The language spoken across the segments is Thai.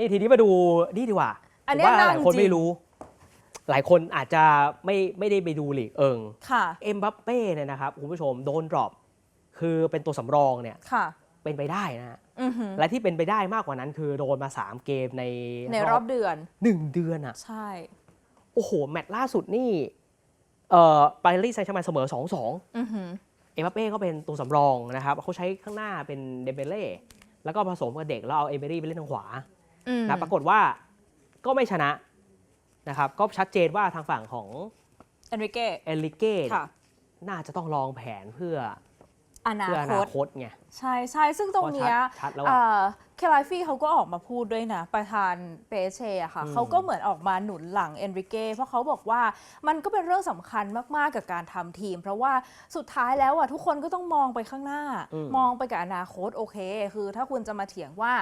นี่ทีนี้มาดูนี่ดีกว่าอันผมเนี้ยว่าหลายคนน่าจริงไม่รู้ หลายคนอาจจะไม่ไม่ได้ไปดูลีกเอิงค่ะเอ็มบัปเป้เนี่ยนะครับคุณผู้ชมโดนดรอปคือเป็นตัวสำรองเนี่ยค่ะเป็นไปได้นะฮะอือหือและที่เป็นไปได้มากกว่านั้นคือโดนมา 3 เกมในในรอบเดือนหนึ่งเดือนอะใช่ โอ้โห แมตช์ล่าสุดนี่เอ่อปารีสแซงต์แชร์แมงเสมอ 2-2อือหือเอ็มบัปเป้ก็เป็นตัวสำรองนะครับเขาใช้ข้างหน้าเป็นเดเบเล่แล้วก็ผสมกับเด็กแล้วเอาเอเบรี่ไปเล่นทางขวาอืม นะปรากฏว่าก็ไม่ชนะนะครับ ก็ชัดเจนว่าทางฝั่งของเอนริเก้เอลิเก้ค่ะ น่าจะต้องลองแผนเพื่ออนาเพื่ออคนาต คตไง ใช่ใช่ซึ่งตรงเนี้ยพาะชัดชัดแล้วเอ่อะอเคลายฟี่เขาก็ออกมาพูดด้วยนะ ประธานเปเช่อะค่ะอืม เขาก็เหมือนออกมาหนุนหลังเอนริเก้เพราะเขาบอกว่ามันก็เป็นเรื่องสำคัญมาก ๆ กับการทำทีม เพราะว่าสุดท้ายแล้วอะทุกคนก็ต้องมองไปข้างหน้าอืมมองไปกับอนาคตโอเค คือถ้าคุณจะมาเถียงว่า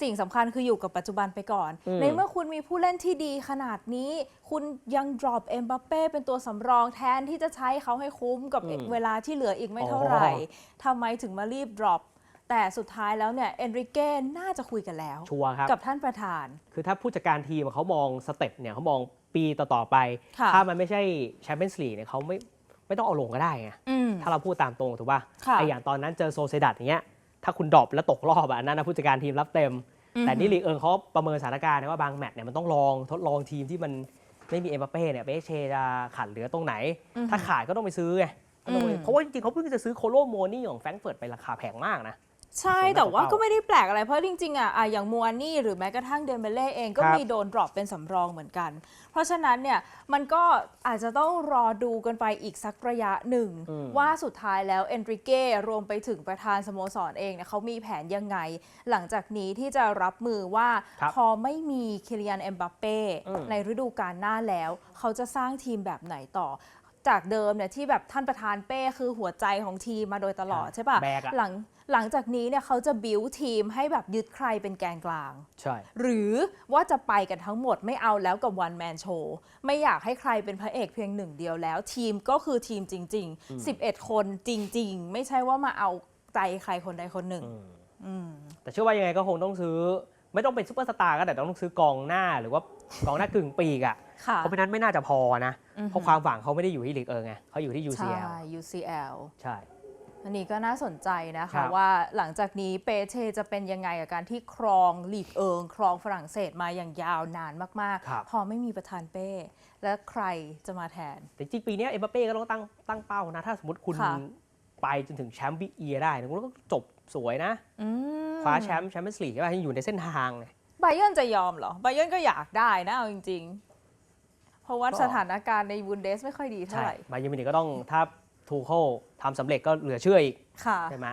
สิ่งสำคัญคืออยู่กับปัจจุบันไปก่อน อืม ในเมื่อคุณมีผู้เล่นที่ดีขนาดนี้ คุณยัง drop เอ็มบัปเป้เป็นตัวสำรองแทนที่จะใช้เขาให้คุ้มกับอืมเวลาที่เหลืออีกไม่เท่าไหร่อ๋อทำไมถึงมารีบ drop แต่สุดท้ายแล้วเนี่ยเอนริเก้น่าจะคุยกันแล้ว ชัวร์ครับ กับท่านประธาน คือถ้าผู้จัดการทีมเขามองสเต็ปเนี่ยเขามองปีต่อ ๆ ไป ค่ะ ถ้ามันไม่ใช่แชมเปี้ยนส์ลีกเนี่ยเขาไม่ไม่ต้องเอาลงก็ได้ไงอืม ถ้าเราพูดตามตรงถูกป่ะค่ะ ไออย่างตอนนั้นเจอโซเซดัตอย่างเงี้ย ถ้าคุณดรอปแล้วตกรอบอะอันนั้นนะผู้จัดการทีมรับเต็ม แต่นี่ลีกเอิงเขาประเมินสถานการณ์นะว่าบางแมตช์เนี่ยมันต้องลองทดลองทีมที่มันไม่มีเอ็มบัปเป้เนี่ยเปเชจะขาดเหลือตรงไหนอือฮึถ้าขาดก็ต้องไปซื้อไงก็ต้องไปอืมเพราะว่าจริงๆเขาเพิ่งจะซื้อโคโลโมนี่ของแฟรงก์เฟิร์ตไปราคาแพงมากนะ ใช่ส่วนแต่ว่าเป้าก็ไม่ได้แปลกอะไร เพราะจริงๆอะอะอย่างมัวนี่หรือแม้กระทั่งเดมเบเล่เองก็ครับมีโดน drop เป็นสำรองเหมือนกัน เพราะฉะนั้นเนี่ยมันก็อาจจะต้องรอดูกันไปอีกสักระยะหนึ่ง อืม ว่าสุดท้ายแล้วเอนริเก้รวมไปถึงประธานสโมสรเองเนี่ยเขามีแผนยังไง หลังจากนี้ที่จะรับมือว่าครับพอไม่มีคิริยันเอ็มบัปเป้อืม ในฤดูกาลหน้าแล้ว เขาจะสร้างทีมแบบไหนต่อ จากเดิมเนี่ยที่แบบท่านประธานเป้คือหัวใจของทีมมาโดยตลอดใช่ปะแบกอะ หลังหลังจากนี้เนี่ยเขาจะบิวทีมให้แบบยึดใครเป็นแกนกลาง ใช่ หรือว่าจะไปกันทั้งหมดไม่เอาแล้วกับวันแมนโชว์ไม่อยากให้ใครเป็นพระเอกเพียงหนึ่งเดียวแล้ว ทีมก็คือทีมจริง ๆ 11 คนจริง ๆ ไม่ใช่ว่ามาเอาใจใครคนใดคนหนึ่ง อืมอืมแต่เชื่อว่ายังไงก็คงต้องซื้อ ไม่ต้องเป็นซูเปอร์สตาร์ก็แต่ต้องซื้อกองหน้าหรือว่ากองหน้ากึ่งปีกอะค่ะ เพราะไม่นั้นไม่น่าจะพอนะ อือฮึ เพราะความหวังเขาไม่ได้อยู่ที่ลีกเอิงไงเขาอยู่ที่ ใช่ UCL UCL ใช่ อันนี้ก็น่าสนใจนะครัคะบ ว่าหลังจากนี้เปเชจะเป็นยังไงกับการที่ครองลีกเอิง ครองฝรั่งเศสมาอย่างยาวนานมากครับ ๆ พอไม่มีประธานเป้ และใครจะมาแทน แต่จริงๆปีเนี้ยเอ็มบัปเป้ก็ต้องตั้งตั้งเป้านะ ถ้าสมมติคุณค่ะ ไปจนถึงแชมป์บิ๊กเอียได้นะคุณก็จบ สวยนะอืมคว้าแชมป์แชมเปี้ยนส์ลีกใช่ป่ะยังอยู่ในเส้นทางไงไบเยร์นจะยอมเหรอไบเยร์นก็อยากได้นะเอาจริง ๆ เพราะว่าก็ สถานการณ์ในบูนเดสไม่ค่อยดีเท่าใช่ไหร่ บาเยิร์นมิวนิกก็ต้องถ้าทูเคิลทำสำเร็จก็เหลือเชื่ออีกค่ะ ใช่ไหม